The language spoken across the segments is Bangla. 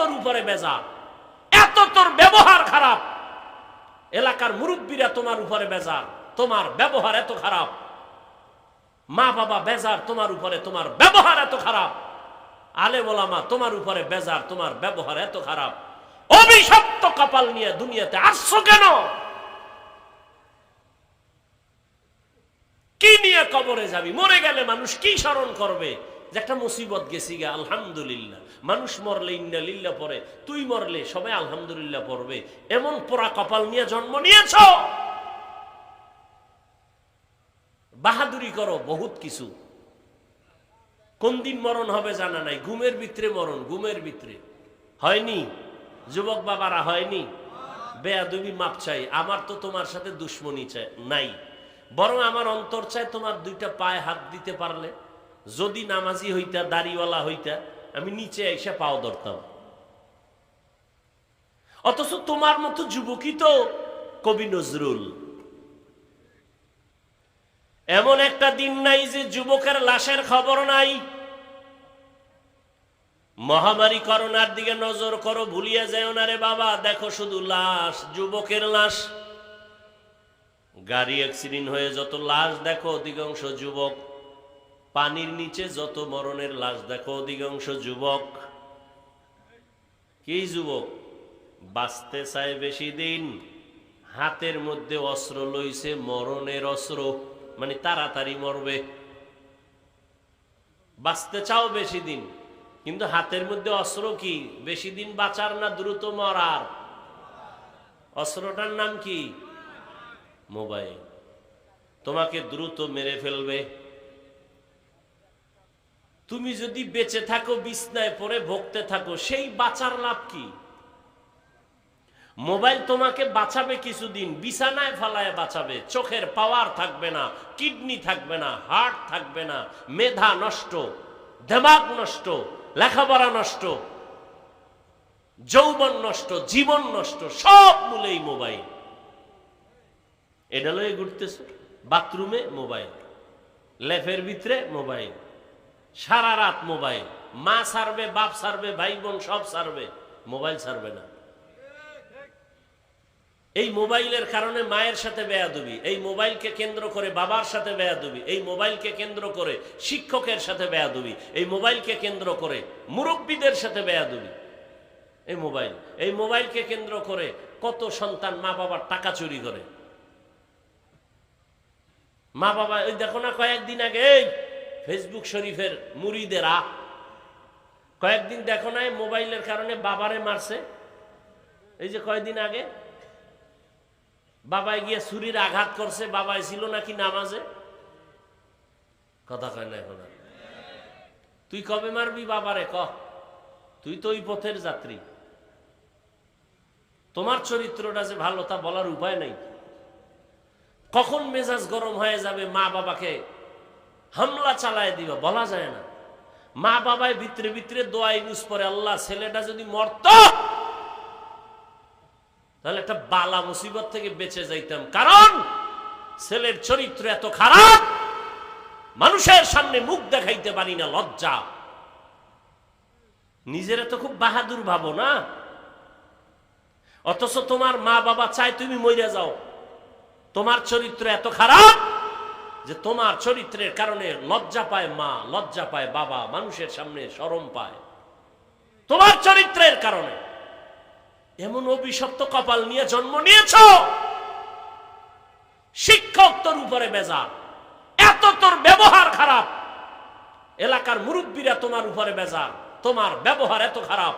তোর উপরে বেজার এত তোর ব্যবহার খারাপ। এলাকার মুরব্বীরা তোমার উপরে বেজার তোমার ব্যবহার এত খারাপ। মা বাবা বেজার তোমার উপরে, তোমার ব্যবহার এত খারাপ। আলে ওলামা তোমার উপরে বেজার, তোমার ব্যবহার এত খারাপ। অভিশপ্ত কপাল নিয়ে দুনিয়াতে আসছো কেন? কি নিয়ে কবরে যাবি? মরে গেলে মানুষ কি স্মরণ করবে? যে একটা মুসিবত গেছি গে, আলহামদুলিল্লাহ। মানুষ মরলে ইন্না লিল্লা পরে তুই মরলে সবাই আলহামদুলিল্লাহ পড়বে। এমন পোড়া কপাল নিয়ে জন্ম নিয়েছ? বাহাদুরি করো, বহুত কিছু। কোন দিন মরণ হবে জানা নাই, ঘুমের ভিতরে মরণ, ঘুমের ভিতরে। হয়নি? যুবক বাবারা, হয়নি? বেয়াদুবি মাপ চাই, আমার তো তোমার সাথে দুশ্মনী চাই, নাই। বরং আমার অন্তর চায় তোমার দুইটা পায়ে হাত দিতে পারলে। যদি নামাজি হইতা, দাড়িওয়ালা হইতা, আমি নিচে এসে পাও ধরতাম। অথচ তোমার মতো যুবকই তো কবি নজরুল। এমন একটা দিন নাই যে যুবকের লাশের খবর নাই। মহামারী করোনার দিকে নজর করো, ভুলিয়ে যায় না রে বাবা। দেখো শুধু লাশ, যুবকের লাশ। গাড়ি অ্যাক্সিডেন্ট হয়ে যত লাশ দেখো, অধিকাংশ যুবক পানির নিচে যত মরণের লাশ, দেখো অধিকাংশ যুবক। কি যুবক? বাঁচতে চায় বেশি দিন, হাতের মধ্যে অস্ত্র লইছে, মরণের অস্ত্র মানে তাড়াতাড়ি মরবে। বাঁচতে চাও বেশি দিন, কিন্তু হাতের মধ্যে অস্ত্র কি? বেশি দিন বাঁচার না দ্রুত মরার? অস্ত্রটার নাম কি? মোবাইল। তোমাকে দ্রুত মেরে ফেলবে। তুমি যদি বেঁচে থাকো, বিছনায় পরে ভোগতে থাকো, সেই বাঁচার লাভ কি? মোবাইল তোমাকে বাঁচাবে কিছুদিন, বিছানায় ফালায় বাঁচাবে, চোখের পাওয়ার থাকবে না, কিডনি থাকবে না, হার্ট থাকবে না, মেধা নষ্ট, দেমাগ নষ্ট, লেখাপড়া নষ্ট, যৌবন নষ্ট, জীবন নষ্ট, সব মূলেই মোবাইল। এটা লয়ে ঘুরতেছ? বাথরুমে মোবাইল, লেফের ভিতরে মোবাইল। সারা রাত মোবাইল। মা সারবে, বাপ সারবে, ভাই বোন সব সারবে। মোবাইল সারবে না। এই মোবাইলের কারণে মায়ের সাথে বেয়াদবি, এই মোবাইলকে কেন্দ্র করে বাবার সাথে বেয়াদবি, এই মোবাইলকে কেন্দ্র করে শিক্ষকের সাথে বেয়াদবি, এই মোবাইলকে কেন্দ্র করে মুরব্বীদের সাথে বেয়াদবি। এই মোবাইল, এই মোবাইলকে কেন্দ্র করে কত সন্তান মা বাবার টাকা চুরি করে। মা বাবা ওই দেখো না কয়েকদিন আগে, এই ফেসবুক শরীফের মুড়িদেরা। কয়েকদিন দেখো না এই মোবাইলের কারণে বাবারে মারছে। এই যে কয়েকদিন আগে বাবাই গিয়ে ছুরির আঘাত করছে বাবাই ছিল নাকি নামাজে? কথা কয় না এখন। তুই কবে মারবি বাবারে ক? তুই তো ওই পথের যাত্রী। তোমার চরিত্রটা যে ভালো, তা বলার উপায় নাই। কখন মেজাজ গরম হয়ে যাবে মা বাবাকে হামলা চালায় দিবা, বলা যায় না। মা বাবায় ভিতরে ভিতরে দোয়া ইউজ করে আল্লাহ ছেলেটা যদি মরত, তাহলে একটা বালা মুসিবত থেকে বেঁচে যাইতাম। কারণ ছেলের চরিত্র এত খারাপ, মানুষের সামনে মুখ দেখাইতে পারি না, লজ্জা। নিজেরা তো খুব বাহাদুর ভাবো না? অথচ তোমার মা বাবা চায় তুমি মইরা যাও। তোমার চরিত্র এত খারাপ যে তোমার চরিত্রের কারণে লজ্জা পায় মা, লজ্জা পায় বাবা, মানুষের সামনে সরম পায়। তোমার চরিত্রের কারণে। এমন অভিশপ্ত কপাল নিয়ে জন্ম নিয়েছ? শিক্ষক তোর উপরে বেজার। এত তোর ব্যবহার খারাপ। এলাকার মুরব্বীরা তোমার উপরে বেজার। তোমার ব্যবহার এত খারাপ।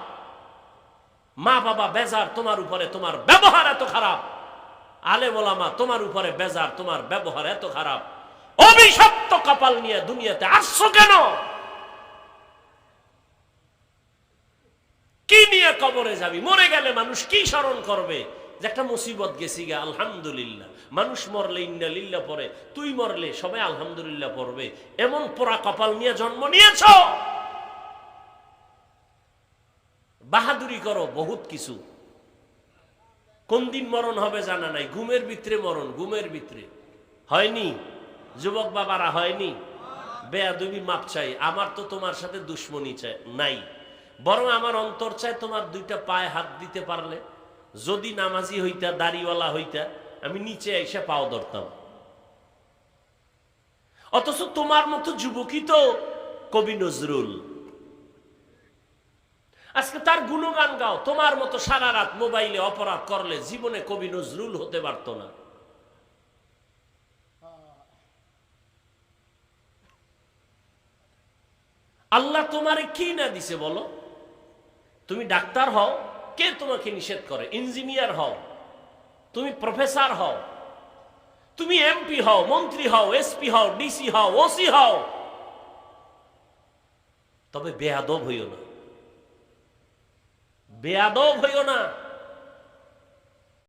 মা বাবা বেজার তোমার উপরে, তোমার ব্যবহার এত খারাপ। আলে ওলামা তোমার উপরে বেজার, তোমার ব্যবহার এত খারাপ। অভিশপ্ত কপাল নিয়ে দুনিয়াতে আসছো কেন? কি নিয়ে কবরে যাবি? মরে গেলে মানুষ কি স্মরণ করবে? যে একটা মুসিবত গেছি গে, আলহামদুলিল্লাহ। মানুষ মরলে ইন্না লিল্লা পরে, তুই মরলে সবাই আলহামদুলিল্লাহ পড়বে। এমন পোড়া কপাল নিয়ে জন্ম নিয়েছ? বাহাদুরি করো, বহুত কিছু। কোন দিন মরণ হবে জানা নাই, ঘুমের ভিতরে মরণ, ঘুমের ভিতরে। হয়নি? যুবক বাবারা, হয়নি? বেয়াদবি মাপ চাই। আমার তো তোমার সাথে দুশ্মনী চাই, নাই। বরং আমার অন্তর চায় তোমার দুইটা পায়ে হাত দিতে পারলে। যদি নামাজি হইতা, দাড়িওয়ালা হইতা, আমি নিচে এসে পাও ধরতাম। অথচ তোমার মতো যুবকই তো কবি নজরুল। আজকে তার গুণগান গাও। তোমার মতো সারা রাত মোবাইলে অপরাধ করলে জীবনে কবি নজরুল হতে পারত না। আল্লাহ তোমারে কি না দিছে বলো? তুমি ডাক্তার হও, কে তোমাকে নিষেধ করে? ইঞ্জিনিয়ার হও, তুমি প্রফেসর হও, তুমি এমপি হও, মন্ত্রী হও, এসপি হও, ডিসি হও, ওসি হও। তবে বেয়াদব হইও না। বেয়াদব হইও না।